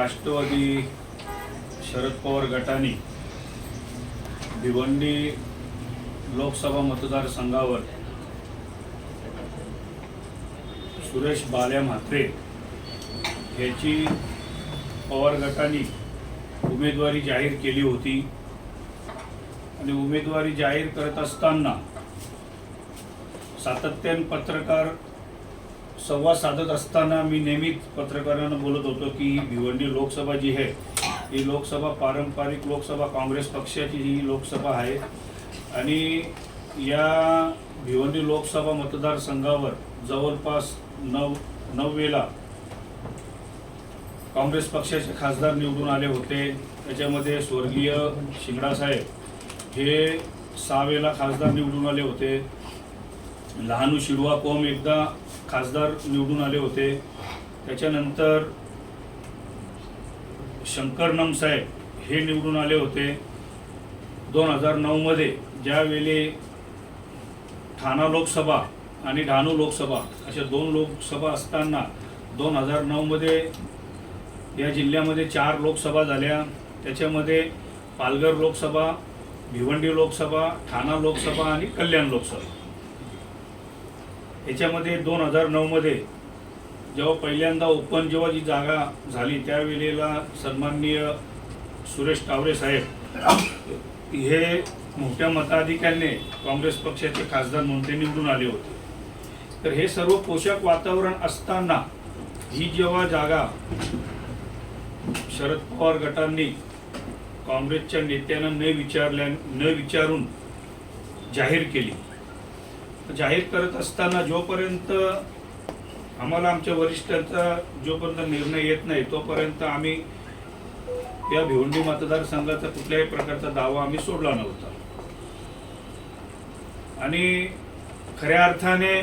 राष्ट्रवादी शरद पवार गटाने भिवंडी लोकसभा मतदारसंघावर सुरेश बाल्या म्हात्रे याची पवार गटाने उमेदवारी जाहीर केली होती. आणि उमेदवारी जाहीर करत असताना सातत्याने पत्रकार संवाद साधत असताना मी नेहमीच पत्रकारांना बोलत होतो की ही भिवंडी लोकसभा जी आहे ही लोकसभा पारंपरिक लोकसभा काँग्रेस पक्षाची ही लोकसभा आहे. आणि या भिवंडी लोकसभा मतदारसंघावर जवळपास नऊ नऊ वेळा काँग्रेस पक्षाचे खासदार निवडून आले होते. त्याच्यामध्ये स्वर्गीय शिंगडासाहेब हे सहा वेळेला खासदार निवडून आले होते. लहानू शिडवा कोम एकदा खासदार निवडून आले होते. त्याच्यानंतर शंकर नमसाहेब हे निवडून आले होते. दोन हजार नऊमध्ये ज्यावेळी ठाणा लोकसभा आणि डहाणू लोकसभा अशा दोन लोकसभा असताना दोन हजार नऊमध्ये या जिल्ह्यामध्ये चार लोकसभा झाल्या. त्याच्यामध्ये पालघर लोकसभा भिवंडी लोकसभा ठाणा लोकसभा आणि कल्याण लोकसभा. याच्यामध्ये दोन हजार नऊमध्ये जेव्हा पहिल्यांदा ओपन जेव्हा जी जागा झाली त्यावेळेला सन्माननीय सुरेश टावरे साहेब हे मोठ्या मताधिक्याने काँग्रेस पक्षाचे खासदार म्हणून ते निवडून आले होते. तर हे सर्व पोषक वातावरण असताना ही जेव्हा जागा शरद पवार गटांनी काँग्रेसच्या नेत्यांना न विचारल्या न विचारून जाहीर केली जाहीर करत असताना जोपर्यंत आम्हाला आमच्या वरिष्ठांचा जोपर्यंत निर्णय येत नाही तोपर्यंत आम्ही या भिवंडी मतदारसंघाचा कुठल्याही प्रकारचा दावा आम्ही सोडला नव्हता. आणि खऱ्या अर्थाने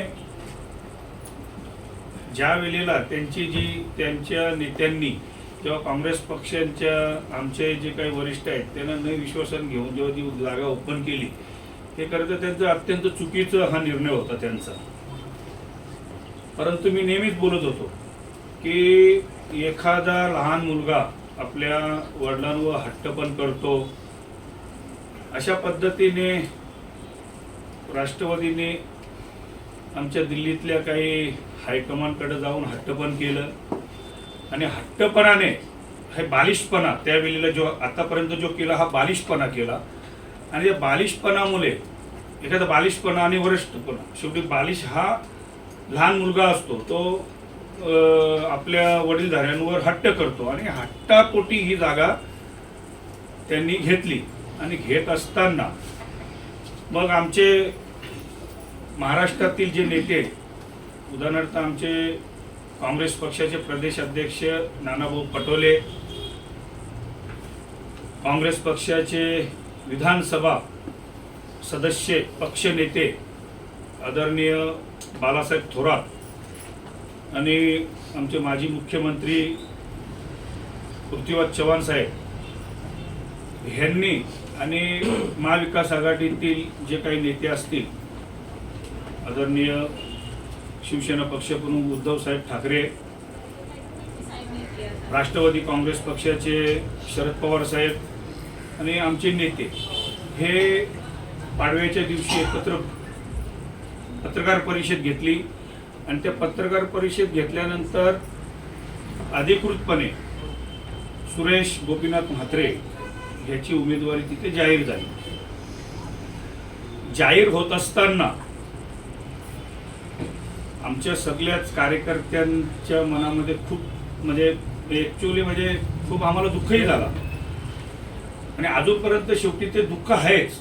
ज्या वेळेला त्यांची जी त्यांच्या नेत्यांनी किंवा काँग्रेस पक्षांच्या आमचे जे काही वरिष्ठ आहेत त्यांना न विश्वासन घेऊन जेव्हा ती जागा ओपन केली हे खरं त्यांचं अत्यंत चुकीचं हा निर्णय होता त्यांचा. परंतु मी नेहमीच बोलत होतो की एखादा लहान मुलगा आपल्या वडिलांवर हट्टपण करतो. अशा पद्धतीने राष्ट्रवादीने आमच्या दिल्लीतल्या काही हायकमांडकडे जाऊन हट्टपण केलं. आणि हट्टपणाने हे बालिशपणा त्यावेळेला जो आतापर्यंत जो केला हा बालिशपणा केला. आणि त्या बालिशपणामुळे एखादा बालिशपणा आणि वरिष्ठपणा शेवटी बालिश हा लहान मुलगा असतो तो अं, आपल्या वडीलधाऱ्यांवर हट्ट करतो आणि हट्टापोटी ही जागा त्यांनी घेतली आणि घेत असताना मग आमचे महाराष्ट्रातील जे नेते उदाहरणार्थ आमचे काँग्रेस पक्षाचे प्रदेश अध्यक्ष नानाभाऊ पटोले काँग्रेस पक्षाचे विधानसभा सदस्य पक्षनेते आदरणीय बालासाहेब थोरात आणि आमचे माजी मुख्यमंत्री पृथ्वीराज चव्हाण साहेब ह्यांनी आणि महाविकास आघाडीतील जे काही नेते असतील आदरणीय शिवसेना पक्षप्रमुख उद्धव साहेब ठाकरे राष्ट्रवादी काँग्रेस पक्षाचे शरद पवार साहेब आणि आमचे नेते हे पाडव्याच्या दिवशी एकत्र पत्रकार परिषद घेतली. आणि त्या पत्रकार परिषद घेतल्यानंतर अधिकृतपणे सुरेश गोपीनाथ म्हात्रे याची उमेदवारी तिथे जाहीर झाली. जाहीर होत असताना आमच्या सगळ्याच कार्यकर्त्यांच्या मनामध्ये खूप म्हणजे ॲक्च्युली म्हणजे खूप आम्हाला दुःखही झाला. आणि अजूनपर्यंत शेवटी ते दुःख आहेच.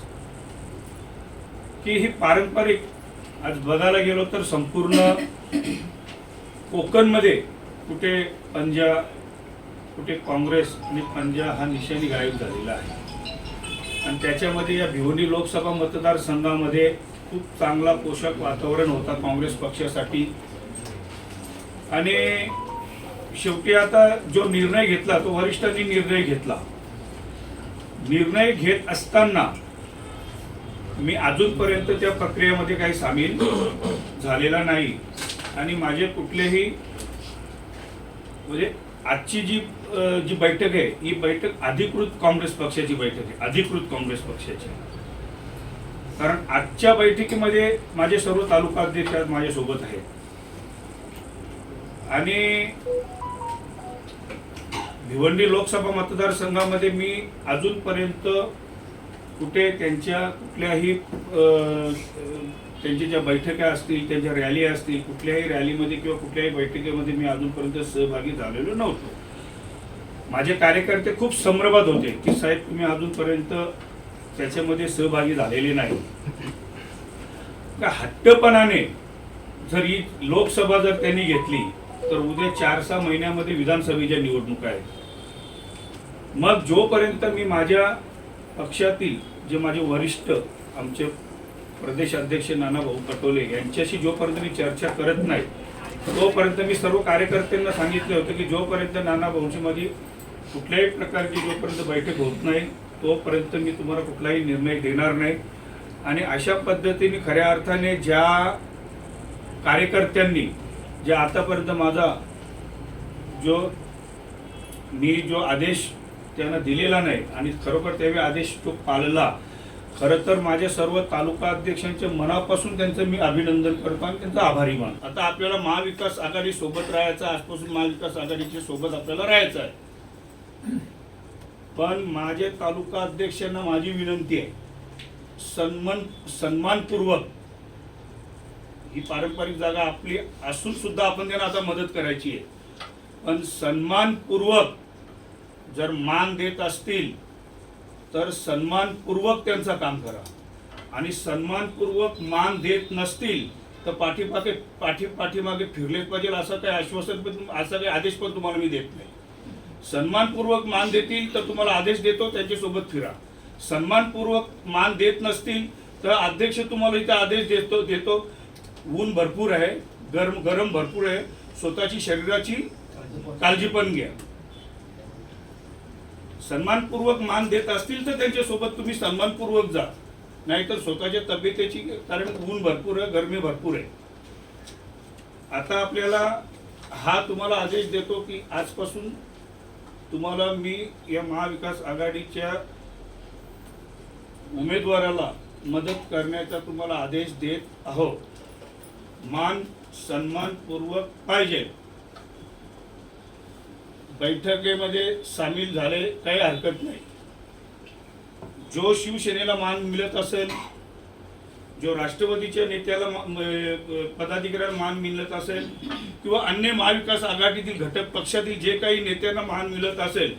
की ही पारंपरिक आज बघायला गेलो तर संपूर्ण कोकणमध्ये कुठे पंजा कुठे काँग्रेस आणि पंजा हा निशाणी गायब झालेला आहे. आणि त्याच्यामध्ये या भिवंडी लोकसभा मतदारसंघामध्ये खूप चांगला पोषक वातावरण होता काँग्रेस पक्षासाठी. आणि शेवटी आता जो निर्णय घेतला तो वरिष्ठांनी निर्णय घेतला. निर्णय घेत असताना मी अजूनपर्यंत त्या प्रक्रियेमध्ये काही सामील झालेला नाही. आणि माझे कुठलेही म्हणजे आजची जी जी बैठक आहे ही बैठक अधिकृत काँग्रेस पक्षाची बैठक आहे. अधिकृत काँग्रेस पक्षाची. कारण आजच्या बैठकीमध्ये माझे सर्व तालुका अध्यक्ष माझ्यासोबत आहेत. आणि भिवंडी लोकसभा मतदारसंघामध्ये मी अजूनपर्यंत कुठे त्यांच्या कुठल्याही त्यांच्या ज्या बैठका असतील त्यांच्या रॅली असतील कुठल्याही रॅलीमध्ये किंवा कुठल्याही बैठकीमध्ये मी अजूनपर्यंत सहभागी झालेलो नव्हतो. माझे कार्यकर्ते खूप संभ्रमात होते की साहेब तुम्ही अजूनपर्यंत त्याच्यामध्ये सहभागी झालेले नाही. का हट्टपणाने जर ही लोकसभा जर त्यांनी घेतली तर उद्या चार सहा महिन्यामध्ये विधानसभेच्या निवडणुका आहेत. मग जोपर्यंत मी माझ्या पक्षातील जे माझे वरिष्ठ आमचे प्रदेश अध्यक्ष नाना भाऊ पटोले यांच्याशी जोपर्यंत मी चर्चा करत नाही तोपर्यंत मी सर्व कार्यकर्त्यांना सांगितलं होतं की जोपर्यंत नाना माझी कुठल्याही प्रकारची जोपर्यंत बैठक होत नाही तोपर्यंत मी तुम्हाला कुठलाही निर्णय देणार नाही. आणि अशा पद्धतीने खऱ्या अर्थाने ज्या कार्यकर्त्यांनी जे आतापर्यंत माझा जो मी जो आदेश त्यांना दिलेला नाही. आणि खरोखर त्यावेळी आदेश तो पाळला. खरं तर माझ्या सर्व तालुका अध्यक्षांच्या मनापासून त्यांचं मी अभिनंदन करतो आणि त्यांचा आभारी मान. आता आपल्याला महाविकास आघाडी सोबत राहायचं आजपासून महाविकास आघाडीच्या सोबत आपल्याला राहायचं आहे. पण माझे तालुका अध्यक्षांना माझी विनंती आहे. सन्मान सन्मानपूर्वक ही पारंपरिक जागा आपली असून सुद्धा आपण त्यांना आता मदत करायची आहे. पण सन्मानपूर्वक जर मान देत असतील तर सन्मानपूर्वक त्यांचं काम करा. आणि सन्मानपूर्वक मान देत नसतील तर पाठीमागे पाठी पाठीमागे फिरलेच पाहिजे असं काही आश्वासन पण असा काही आदेश पण तुम्हाला मी देत नाही. सन्मानपूर्वक मान देतील तर तुम्हाला आदेश देतो त्यांच्यासोबत फिरा. सन्मानपूर्वक मान देत नसतील तर अध्यक्ष तुम्हाला इथे आदेश देतो देतो. ऊन भरपूर आहे गरम गरम भरपूर आहे. स्वतःची शरीराची काळजी पण घ्या. सन्मानपूर्वक मान देत असतील तर त्यांच्यासोबत तुम्ही सन्मानपूर्वक जा. नाहीतर स्वतःच्या तब्येतीची कारण ऊन भरपूर आहे गरमी भरपूर आहे. आता आपल्याला हा तुम्हाला आदेश देतो की आजपासून तुम्हाला मी या महाविकास आघाडीच्या उमेदवाराला मदत करण्याचा तुम्हाला आदेश देत आहो मान सन्मानपूर्वक पाहिजे. बैठकीमध्ये सामील झाले काही हरकत नाही. जो शिवसेनेला मान मिळत असेल जो राष्ट्रवादीच्या नेत्याला पदाधिकाऱ्याला मान मिळत असेल किंवा अन्य महाविकास आघाडीतील घटक पक्षातील जे काही नेत्यांना मान मिळत असेल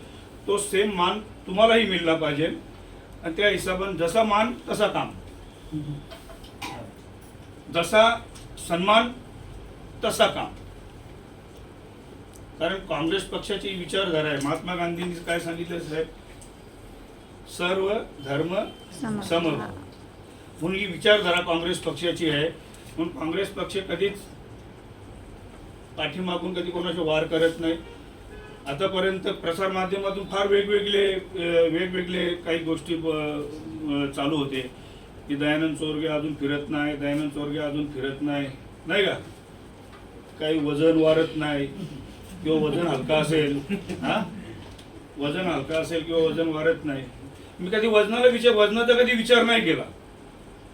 तो सेम मान तुम्हालाही मिळला पाहिजे. आणि त्या हिशोबाने जसा मान तसा काम. जसा सन्मान तसा काम. कारण काँग्रेस पक्षाची विचारधारा आहे. महात्मा गांधींनी काय सांगितलं साहेब? सर्व धर्म सम- म्हणून ही विचारधारा काँग्रेस पक्षाची आहे. म्हणून काँग्रेस पक्ष कधीच पाठीमागून कधी कोणाचे वार करत नाही. आतापर्यंत प्रसार माध्यमातून फार वेगवेगळे वेगवेगळे काही गोष्टी चालू होते. की दयानंद चोरगे अजून फिरत नाही दयानंद चोरगे अजून फिरत नाही. नाही का? काही वजन वाढत नाही. किंवा वजन हलका असेल हा? वजन हलका असेल किंवा वजन वाढत नाही. मी कधी वजनाला विचार वजनाचा कधी विचार नाही केला.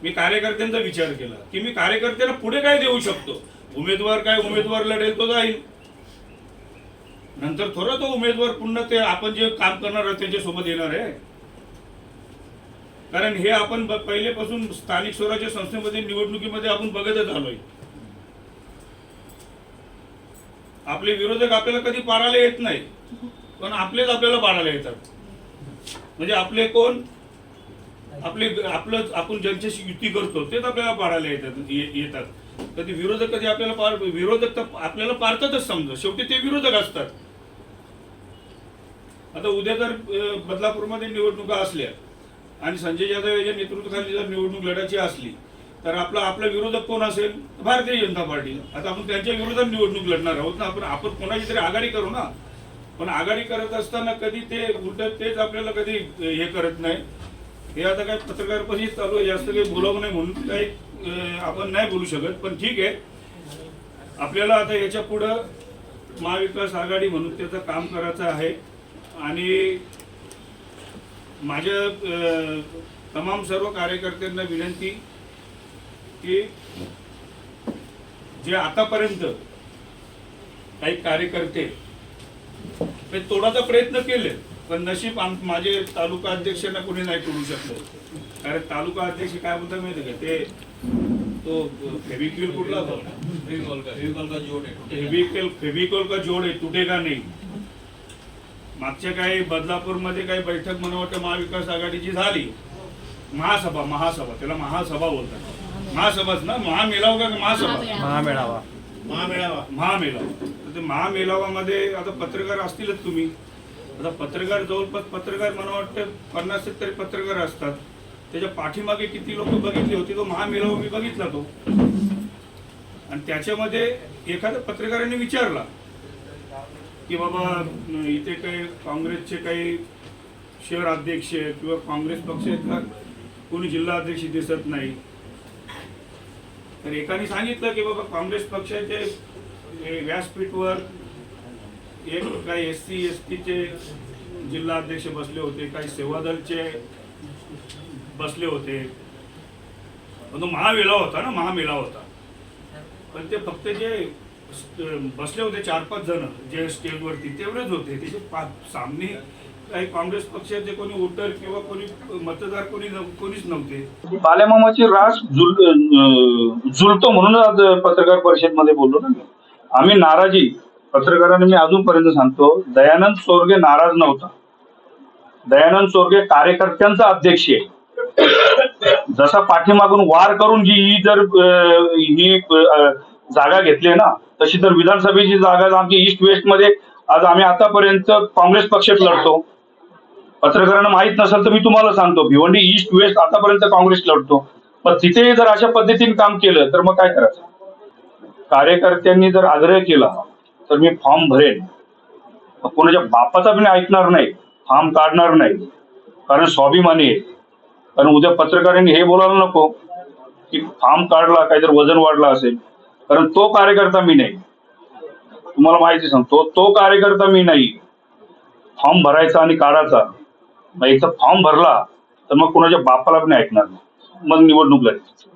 मी कार्यकर्त्यांचा विचार केला की मी कार्यकर्त्यांना पुढे काय देऊ शकतो? उमेदवार काय उमेदवार लढेल तो जाईल. नंतर थोडा तो उमेदवार पुन्हा ते आपण जे काम करणार आहोत त्यांच्यासोबत येणार आहे. कारण हे आपण पहिलेपासून स्थानिक स्वराज्य संस्थेमध्ये निवडणुकीमध्ये आपण बघतच आलोय. आपले विरोधक आपल्याला कधी पाराला येत नाही पण आपलेच आपल्याला पाराला येतात. म्हणजे आपले कोण? आपले आपलं आपण ज्यांच्याशी युती करतो तेच आपल्याला पाडायला येतात येतात. कधी विरोधक कधी आपल्याला पार विरोधक तर आपल्याला पारतातच समजा. शेवटी ते विरोधक असतात. आता उद्या जर बदलापूरमध्ये निवडणुका असल्या आणि संजय जाधव याच्या नेतृत्वाखाली जर निवडणूक लढायची असली तर आपला आपला विरोधक कोण असेल? भारतीय जनता पार्टी. आता आपण त्यांच्या विरोधात निवडणूक लढणार आहोत ना. आपण आपण कोणाची तरी आघाडी करू ना. पण आघाडी करत असताना कधी ते उलट तेच आपल्याला कधी हे करत नाही. हे आता काय पत्रकार परिषद चालू आहे. जास्त काही बोलावं नाही म्हणून काही आपण नाही बोलू शकत. पण ठीक आहे. आपल्याला आता याच्या पुढं महाविकास आघाडी म्हणून त्याचं काम करायचं आहे. आणि माझ्या तमाम सर्व कार्यकर्त्यांना विनंती की जे आतापर्यंत काही कार्यकर्ते ते तोडाचा प्रयत्न केले पण नशीब माझे तालुका अध्यक्षांना कोणी नाही तोडू शकलं. कारण तालुका अध्यक्ष काय बोलतात माहिती का? ते तो फेविक्विल कुठला फेविकॉल फेविकल फेविकॉल का जोड आहे? तुटे का नाही? मागच्या काही बदलापूरमध्ये काही बैठक मला वाटतं महाविकास आघाडीची झाली. महासभा महासभा त्याला महासभा बोलतात. महासभाच ना? महामेळावा का महासभा? महामेळावा. महामेळावा. तर ते महामेळावामध्ये आता पत्रकार असतीलच तुम्ही. आता पत्रकार जवळपास पत्रकार मला वाटतं पन्नास तरी पत्रकार असतात. त्याच्या पाठीमागे किती लोक बघितले होते तो महामेळावा मी बघितला तो. आणि त्याच्यामध्ये एखाद्या पत्रकाराने विचारला की बाबा इथे काही काँग्रेसचे काही शहर अध्यक्ष किंवा काँग्रेस पक्षाचा कोणी जिल्हा अध्यक्ष दिसत नाही. तर एकाने सांगितलं की बाबा काँग्रेस पक्षाचे व्यासपीठवर एक काही एस सी एस टीचे जिल्हाध्यक्ष बसले होते काही सेवादलचे बसले होते. तो महामेळा होता ना महामेळा होता. पण ते फक्त जे बसले होते चार पाच जण जे स्टेजवरती तेवढेच होते. त्याचे पाच सामने काही काँग्रेस पक्षाचे कोणी वोटर किंवा कोणी मतदार कोणी कोणीच नव्हते. बालेमामाची रास जुल जुलतो म्हणून आज पत्रकार परिषदमध्ये बोललो ना आम्ही नाराजी पत्रकारांनी मी अजूनपर्यंत सांगतो दयानंद सोरगे नाराज नव्हता. दयानंद सोरगे कार्यकर्त्यांचा अध्यक्ष आहे. जसा पाठीमागून वार करून जी ही जर ही जागा घेतली ना तशी तर विधानसभेची जागा आमची ईस्ट वेस्टमध्ये आज आम्ही आतापर्यंत काँग्रेस पक्षात लढतो. पत्रकारांना माहीत नसेल तर मी तुम्हाला सांगतो भिवंडी ईस्ट वेस्ट आतापर्यंत काँग्रेस लढतो. पण तिथे जर अशा पद्धतीने काम केलं तर मग काय करायचं? कार्यकर्त्यांनी जर आग्रह केला तर मी फॉर्म भरेन. मग कोणाच्या बापाचा पण ऐकणार नाही फॉर्म काढणार नाही. कारण स्वाभिमानी आहे. कारण उद्या पत्रकारांनी हे बोलायला नको की फॉर्म काढला काहीतरी वजन वाढला असेल. कारण तो कार्यकर्ता मी नाही. तुम्हाला माहिती सांगतो तो कार्यकर्ता मी नाही. फॉर्म भरायचा आणि काढायचा. मग एकदा फॉर्म भरला तर मग कोणाच्या बापाला पण ऐकणार. मग निवडणूक लागली